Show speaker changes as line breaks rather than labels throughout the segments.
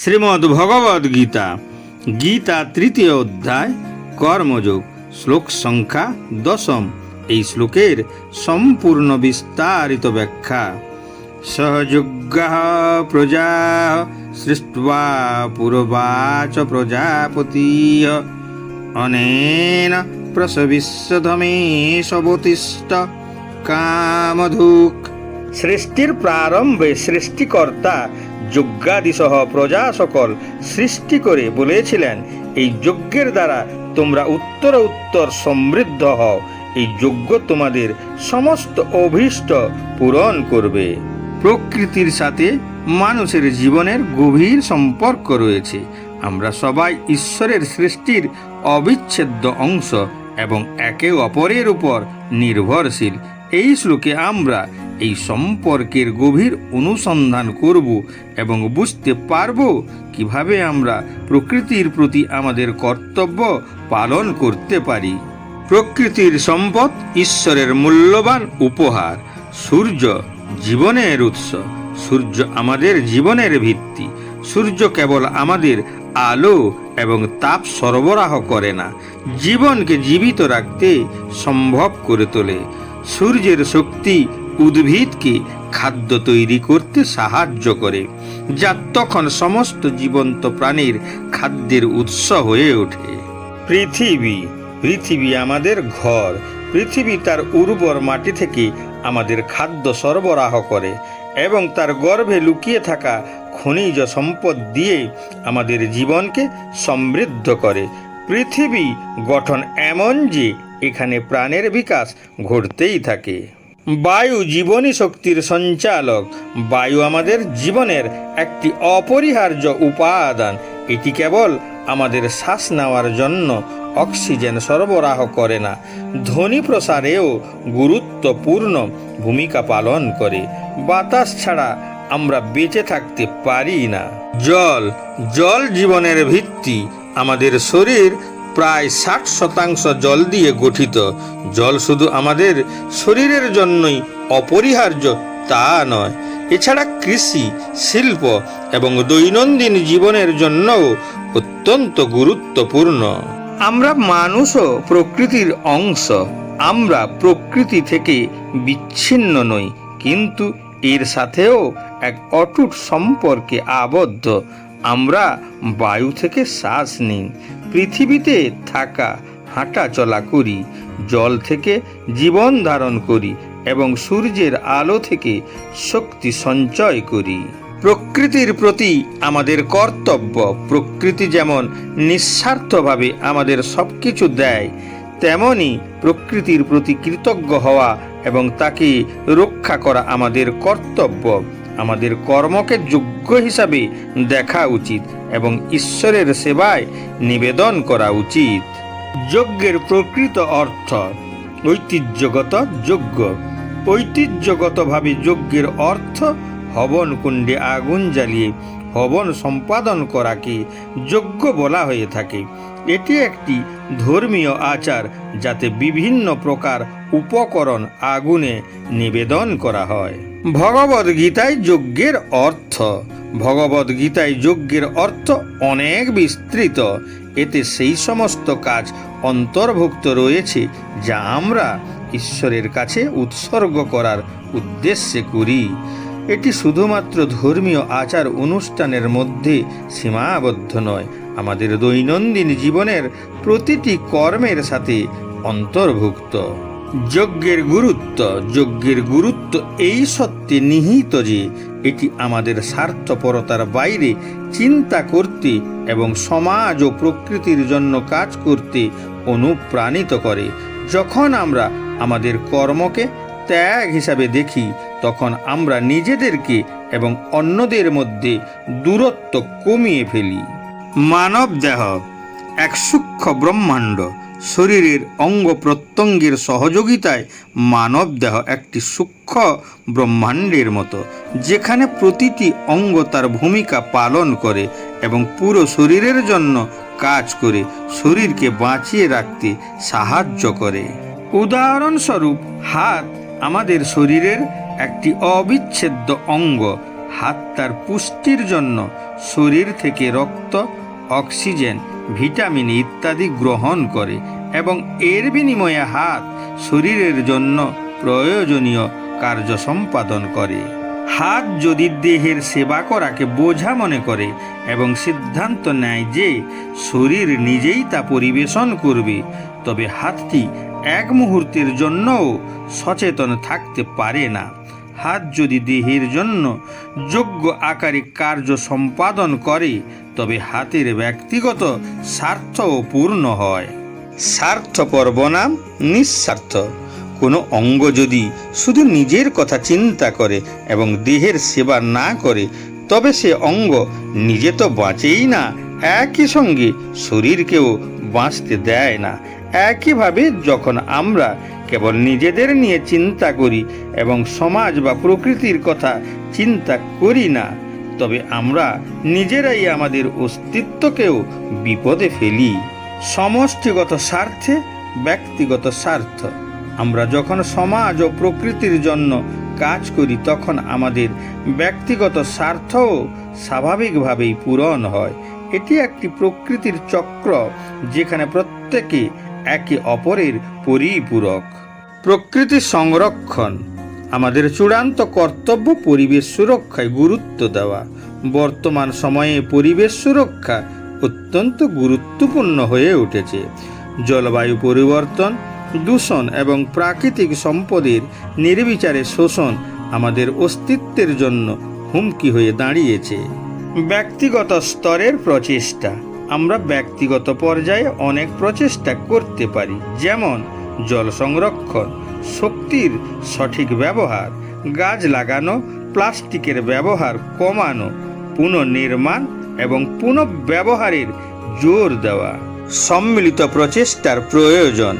শ্রীমদ্ ভগবদ গীতা গীতা তৃতীয় অধ্যায়, কর্মযোগ, শ্লোক সংখ্যা দশম। এই শ্লোকের সম্পূর্ণ বিস্তারিত ব্যাখ্যা। সহযোগ্য প্রজা সৃষ্টা পূর্বাচ প্রজাপতি অনেন প্রসবিশ্বধমেশবতিষ্ঠ কামধুক। সৃষ্টির প্রারম্ভে সৃষ্টিকর্তা যজ্ঞাদিসহ প্রজা সকল সৃষ্টি করে বলেছিলেন, এই যজ্ঞের দ্বারা তোমরা উত্তর উত্তর সমৃদ্ধ হও। এই যজ্ঞ তোমাদের সমস্ত অভীষ্ট পূরণ করবে। প্রকৃতির সাথে মানুষের জীবনের গভীর সম্পর্ক রয়েছে। আমরা সবাই ঈশ্বরের সৃষ্টির অবিচ্ছেদ্য অংশ এবং একে অপরের উপর নির্ভরশীল। এই শ্লোকে আমরা এই সম্পর্কের গভীর অনুসন্ধান করব এবং বুঝতে পারব কীভাবে আমরা প্রকৃতির প্রতি আমাদের কর্তব্য পালন করতে পারি। প্রকৃতির সম্পদ ঈশ্বরের মূল্যবান উপহার, সূর্য জীবনের উৎস, সূর্য আমাদের জীবনের ভিত্তি, সূর্য কেবল আমাদের আলো এবং তাপ সরবরাহ করে না, জীবনকে জীবিত রাখতে সম্ভব করে তোলে। সূর্যের শক্তি উদ্ভিদকে খাদ্য তৈরি করতে সাহায্য করে, যা তখন সমস্ত জীবন্ত প্রাণীর খাদ্যের উৎস হয়ে ওঠে। পৃথিবী পৃথিবী আমাদের ঘর, পৃথিবী তার উর্বর মাটি থেকে আমাদের খাদ্য সরবরাহ করে এবং তার গর্ভে লুকিয়ে থাকা খনিজ সম্পদ দিয়ে আমাদের জীবনকে সমৃদ্ধ করে। পৃথিবী গঠন এমন যে এখানে প্রাণের বিকাশ ঘটতেই থাকে। বায়ু জীবনী শক্তির সঞ্চালক। বায়ু আমাদের জীবনের একটি অপরিহার্য উপাদান। এটি কেবল আমাদের শ্বাস নেওয়ার জন্য অক্সিজেন সরবরাহ করে না। ধ্বনি প্রসারেও গুরুত্বপূর্ণ ভূমিকা পালন করে। বাতাস ছাড়া আমরা বেঁচে থাকতে পারি না। জল জল জীবনের ভিত্তি আমাদের শরীর প্রায় ষাট শতাংশ জল দিয়ে গঠিত। জল শুধু আমাদের শরীরের জন্যই অপরিহার্য তা নয়, এছাড়া কৃষি, শিল্প এবং দৈনন্দিন জীবনের জন্যও অত্যন্ত গুরুত্বপূর্ণ। আমরা মানুষও প্রকৃতির অংশ, আমরা প্রকৃতি থেকে বিচ্ছিন্ন নই, কিন্তু এর সাথেও এক অটুট সম্পর্কে আবদ্ধ। আমরা বায়ু থেকে শ্বাস নিই পৃথিবীতে থাকা, হাঁটা চলা করি, জল থেকে জীবন ধারণ করি এবং সূর্যের আলো থেকে শক্তি সঞ্চয় করি। প্রকৃতির প্রতি আমাদের কর্তব্য, প্রকৃতি যেমন নিঃস্বার্থভাবে আমাদের সব কিছু দেয়, তেমনি প্রকৃতির প্রতি কৃতজ্ঞ হওয়া এবং তাকে রক্ষা করা আমাদের কর্তব্য, আমাদের কর্মকে যোগ্য হিসাবে দেখা উচিত। এবং ঈশ্বরের সেবায় নিবেদন করা উচিত। যজ্ঞের প্রকৃত অর্থ ঐতিহ্যগত যজ্ঞ। ঐতিহ্যগতভাবে যজ্ঞের অর্থ হবন কুণ্ডে আগুন জ্বালিয়ে হবন সম্পাদন করাকে যজ্ঞ বলা হয়ে থাকে। এটি একটি ধর্মীয় আচার যাতে বিভিন্ন প্রকার উপকরণ আগুনে নিবেদন করা হয়। ভগবদ গীতায় যজ্ঞের অর্থ। ভগবদ গীতায় যজ্ঞের অর্থ অনেক বিস্তৃত। এতে সেই সমস্ত কাজ অন্তর্ভুক্ত রয়েছে যা আমরা ঈশ্বরের কাছে উৎসর্গ করার উদ্দেশ্যে করি। এটি শুধুমাত্র ধর্মীয় আচার অনুষ্ঠানের মধ্যে সীমাবদ্ধ নয়, আমাদের দৈনন্দিন জীবনের প্রতিটি কর্মের সাথে অন্তর্ভুক্ত। যজ্ঞের গুরুত্ব যজ্ঞের গুরুত্ব এই সত্যে নিহিত যে এটি আমাদের স্বার্থপরতার বাইরে চিন্তা করতে এবং সমাজ ও প্রকৃতির জন্য কাজ করতে অনুপ্রাণিত করে। যখন আমরা আমাদের কর্মকে ত্যাগ হিসাবে দেখি, তখন আমরা নিজেদেরকে এবং অন্যদের মধ্যে দূরত্ব কমিয়ে ফেলি। মানব দেহ এক সূক্ষ্ম ব্রহ্মাণ্ড শরীরের অঙ্গ প্রত্যঙ্গের সহযোগিতায় মানব দেহ একটি সূক্ষ্ম ব্রহ্মাণ্ডের মতো, যেখানে প্রতিটি অঙ্গ তার ভূমিকা পালন করে এবং পুরো শরীরের জন্য কাজ করে, শরীরকে বাঁচিয়ে রাখতে সাহায্য করে। উদাহরণস্বরূপ, হাত আমাদের শরীরের একটি অবিচ্ছেদ্য অঙ্গ। হাত তার পুষ্টির জন্য শরীর থেকে রক্ত, অক্সিজেন ভিটামিন ইত্যাদি গ্রহণ করে এবং এর বিনিময়ে হাত শরীরের জন্য প্রয়োজনীয় কার্য সম্পাদন করে। হাত যদি দেহের সেবা করাকে বোঝা মনে করে এবং সিদ্ধান্ত নেয় যে শরীর নিজেই তা পরিবেশন করবে, তবে হাতটি এক মুহূর্তের জন্যও সচেতন থাকতে পারে না। হাত যদি দেহের জন্য যোগ্য আকারে কার্য সম্পাদন করে তবে হাতের ব্যক্তিগত স্বার্থও পূর্ণ হয়। স্বার্থপর বনাম নিঃস্বার্থ। কোনো অঙ্গ যদি শুধু নিজের কথা চিন্তা করে এবং দেহের সেবা না করে, তবে সে অঙ্গ নিজে তো বাঁচেই না, একই সঙ্গে শরীরকেও বাঁচতে দেয় না। একইভাবে যখন আমরা কেবল নিজেদের নিয়ে চিন্তা করি এবং সমাজ বা প্রকৃতির কথা চিন্তা করি না তবে আমরা নিজেরাই আমাদের অস্তিত্বকেও বিপদে ফেলি। সমষ্টিগত স্বার্থে ব্যক্তিগত স্বার্থ। আমরা যখন সমাজ ও প্রকৃতির জন্য কাজ করি, তখন আমাদের ব্যক্তিগত স্বার্থও স্বাভাবিকভাবেই পূরণ হয়। এটি একটি প্রকৃতির চক্র, যেখানে প্রত্যেকে একে অপরের পরিপূরক। প্রকৃতি সংরক্ষণ আমাদের চূড়ান্ত কর্তব্য পরিবেশ সুরক্ষায় গুরুত্ব দেওয়া। বর্তমান সময়ে পরিবেশ সুরক্ষা অত্যন্ত গুরুত্বপূর্ণ হয়ে উঠেছে। জলবায়ু পরিবর্তন, দূষণ এবং প্রাকৃতিক সম্পদের নির্বিচারে শোষণ আমাদের অস্তিত্বের জন্য হুমকি হয়ে দাঁড়িয়েছে। ব্যক্তিগত স্তরের প্রচেষ্টা। আমরা ব্যক্তিগত পর্যায়ে অনেক প্রচেষ্টা করতে পারি। যেমন জল সংরক্ষণ শক্তির সঠিক ব্যবহার, গাছ লাগানো, প্লাস্টিকের ব্যবহার কমানো, পুনর্নির্মাণ এবং পুনঃব্যবহারের জোর দেওয়া। সম্মিলিত প্রচেষ্টার প্রয়োজন,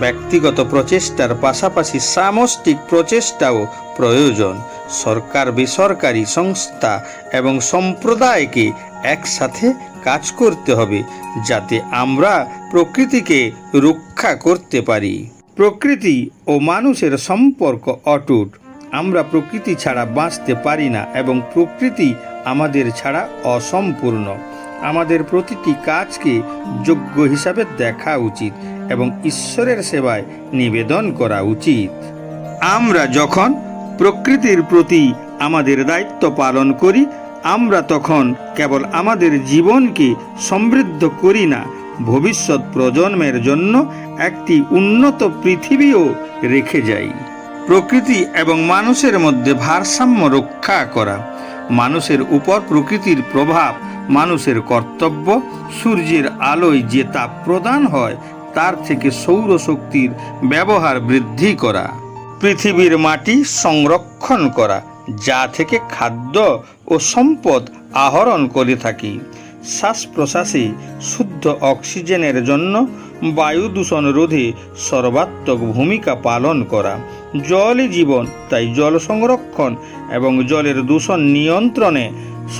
ব্যক্তিগত প্রচেষ্টার পাশাপাশি সামষ্টিক প্রচেষ্টাও প্রয়োজন। সরকার, বেসরকারি সংস্থা এবং সম্প্রদায়কে একসাথে কাজ করতে হবে যাতে আমরা প্রকৃতিকে রক্ষা করতে পারি। প্রকৃতি ও মানুষের সম্পর্ক অটুট। আমরা প্রকৃতি ছাড়া বাঁচতে পারি না এবং প্রকৃতি আমাদের ছাড়া অসম্পূর্ণ। আমাদের প্রতিটি কাজকে যোগ্য হিসাবে দেখা উচিত এবং ঈশ্বরের সেবায় নিবেদন করা উচিত। আমরা যখন প্রকৃতির প্রতি আমাদের দায়িত্ব পালন করি, আমরা তখন কেবল আমাদের জীবনকে সমৃদ্ধ করি না ভবিষ্যৎ প্রজন্মের জন্য একটি উন্নত পৃথিবীও রেখে যাই। প্রকৃতি এবং মানুষের মধ্যে ভারসাম্য রক্ষা করা, মানুষের উপর প্রকৃতির প্রভাব, মানুষের কর্তব্য, সূর্যের আলোয় যে তাপ প্রদান হয়, তার থেকে সৌরশক্তির ব্যবহার বৃদ্ধি করা, পৃথিবীর মাটি সংরক্ষণ করা, যা থেকে খাদ্য ও সম্পদ আহরণ করে থাকি। শ্বাস প্রশ্বাসে শুদ্ধ অক্সিজেনের জন্য বায়ু দূষণ রোধে সর্বাত্মক ভূমিকা পালন করা। জলই জীবন, তাই জল সংরক্ষণ এবং জলের দূষণ নিয়ন্ত্রণে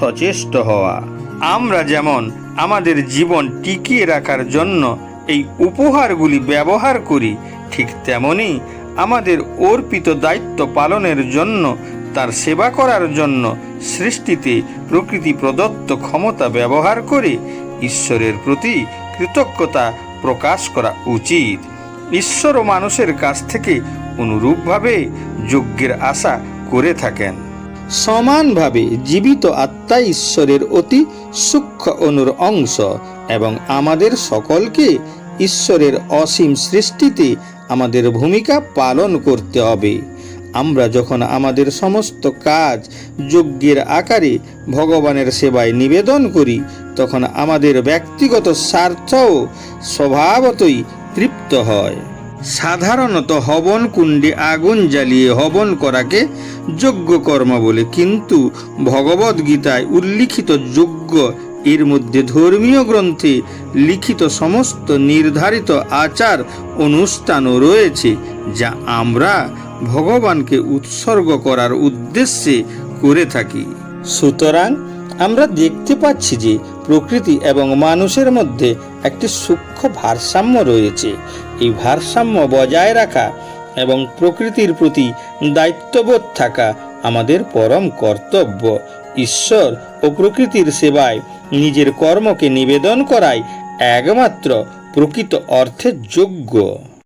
সচেষ্ট হওয়া। আমরা যেমন আমাদের জীবন টিকিয়ে রাখার জন্য এই উপহারগুলি ব্যবহার করি, ঠিক তেমনি আমাদের অর্পিত দায়িত্ব পালনের জন্য, তার সেবা করার জন্য সৃষ্টিতে প্রকৃতি প্রদত্ত ক্ষমতা ব্যবহার করে ঈশ্বরের প্রতি কৃতজ্ঞতা প্রকাশ করা উচিত। ঈশ্বর ও মানুষের কাছ থেকে অনুরূপভাবে যজ্ঞের আশা করে থাকেন। সমানভাবে জীবিত আত্মা ঈশ্বরের অতি সূক্ষ্ম অনুর অংশ এবং আমাদের সকলকে ঈশ্বরের অসীম সৃষ্টিতে আমাদের ভূমিকা পালন করতে হবে। আমরা যখন আমাদের সমস্ত কাজ যজ্ঞের আকারে ভগবানের সেবায় নিবেদন করি তখন আমাদের ব্যক্তিগত স্বার্থও স্বভাবতই তৃপ্ত হয়। সাধারণত হবন কুণ্ডে আগুন জ্বালিয়ে হবন করাকে যোগ্য কর্ম বলে, কিন্তু ভগবদ গীতায় উল্লিখিত যোগ্য এর মধ্যে ধর্মীয় গ্রন্থে লিখিত সমস্ত নির্ধারিত আচার অনুষ্ঠানও রয়েছে, যা আমরা ভগবানকে উৎসর্গ করার উদ্দেশ্যে করে থাকি। সুতরাং আমরা দেখতে পাচ্ছি যে প্রকৃতি এবং মানুষের মধ্যে একটি সূক্ষ্ম ভারসাম্য রয়েছে। এই ভারসাম্য বজায় রাখা এবং প্রকৃতির প্রতি দায়িত্ববোধ থাকা আমাদের পরম কর্তব্য। ঈশ্বর ও প্রকৃতির সেবায় নিজের কর্মকে নিবেদন করাই একমাত্র প্রকৃত অর্থে যোগ্য।